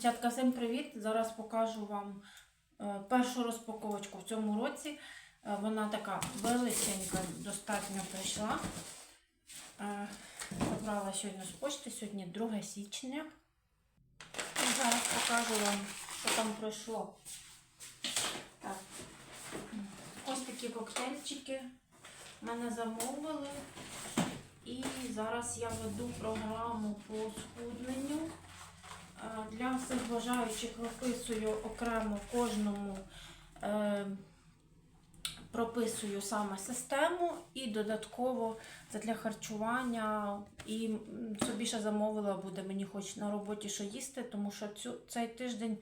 Дівчатка, всім привіт! Зараз покажу вам е, першу розпаковочку в цьому році. Е, Вона така величенька, достатньо прийшла. Е, Забрала сьогодні з почти, сьогодні 2 січня. І зараз покажу вам, що там пройшло. Так. Ось такі коктейльчики мене замовили. І зараз я веду програму по схудненню. Всіх бажаючих виписую окремо кожному е, прописую саме систему і додатково для харчування. І собі ще замовила буде мені хоч на роботі що їсти, тому що цю, цей тиждень,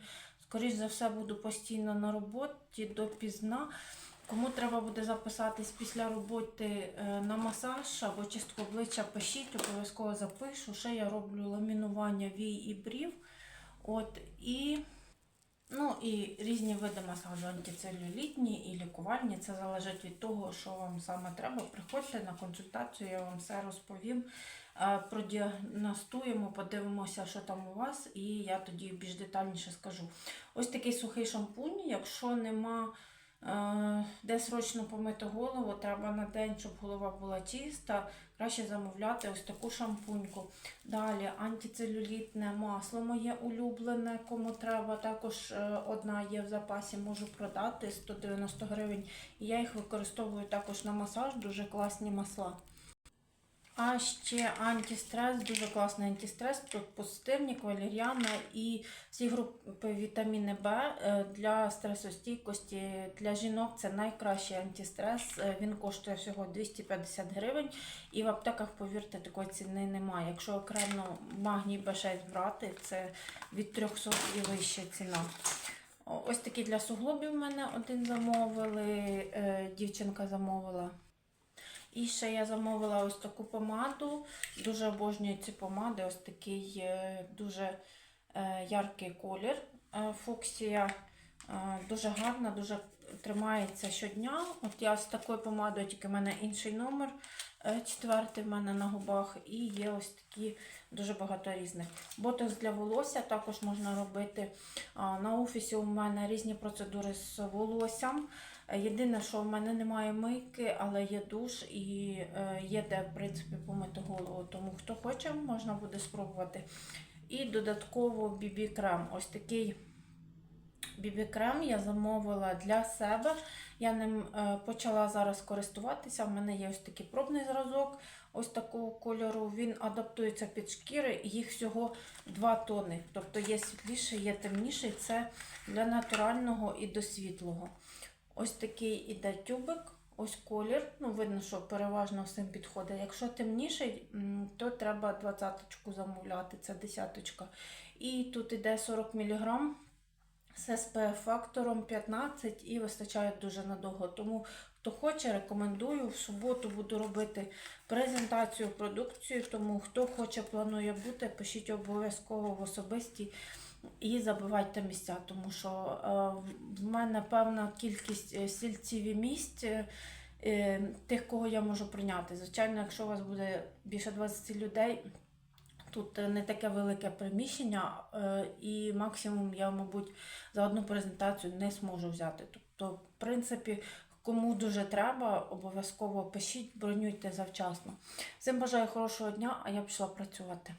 скоріш за все, буду постійно на роботі допізна. Кому треба буде записатись після роботи е, на масаж або чистку обличчя, пишіть, обов'язково запишу. Ще я роблю ламінування вій і брів. От, і, ну, і різні види масажу, антицелюлітні і лікувальні. Це залежить від того, що вам саме треба. Приходьте на консультацію, я вам все розповім. Е, Продіагностуємо, подивимося, що там у вас, і я тоді більш детальніше скажу. Ось такий сухий шампунь, якщо нема. Е, Де срочно помити голову, треба на день, щоб голова була чиста. Краще замовляти ось таку шампуньку. Далі антицелюлітне масло моє улюблене, кому треба. Також е, одна є в запасі, можу продати 190 гривень. І я їх використовую також на масаж, дуже класні масла. А ще антистрес, дуже класний антистрес. Тут позитивні, валеріана і всі групи вітаміни Б е, для стресостійкості. Для жінок це найкращий антистрес. Е, Він коштує всього 250 гривень. І в аптеках, повірте, такої ціни немає. Якщо окремо магній Б6 брати, це від 300 і вища ціна. Ось такий для суглобів в мене один замовили, е, дівчинка замовила. І ще я замовила ось таку помаду. Дуже обожнюю ці помади. Ось такий е, дуже е, яркий колір. Е, Фуксія дуже гарна, дуже тримається щодня. От я з такою помадою, тільки в мене інший номер. Е, Четвертий в мене на губах. І є ось такі дуже багато різних. Ботокс для волосся також можна робити. На офісі у мене різні процедури з волоссям. Єдине, що в мене немає мийки, але є душ і е, є де, в принципі, помити голову. Тому хто хоче, можна буде спробувати. І додатково бібі-крем. Ось такий бібі-крем я замовила для себе. Я ним е, почала зараз користуватися. У мене є ось такий пробний зразок, ось такого кольору. Він адаптується під шкіри, їх всього 2 тони. Тобто є світліший, є темніший. Це для натурального і до світлого. Ось такий іде тюбик, ось колір. Ну, видно, що переважно всім підходить. Якщо темніший, то треба двадцяточку замовляти, це десяточка. І тут іде 40 мг з SPF-фактором 15 і вистачає дуже надовго. Тому, хто хоче, рекомендую. В суботу буду робити презентацію продукції, тому хто хоче, планує бути, пишіть обов'язково в особисті і забивайте місця, тому що е, в мене певна кількість е, стільців і місць. е, е, Тих, кого я можу прийняти. Звичайно, якщо у вас буде більше 20 людей, тут е, не таке велике приміщення, е, і максимум я, мабуть, за одну презентацію не зможу взяти. Тобто, в принципі, кому дуже треба, обов'язково пишіть, бронюйте завчасно. Всім бажаю хорошого дня, а я пішла працювати.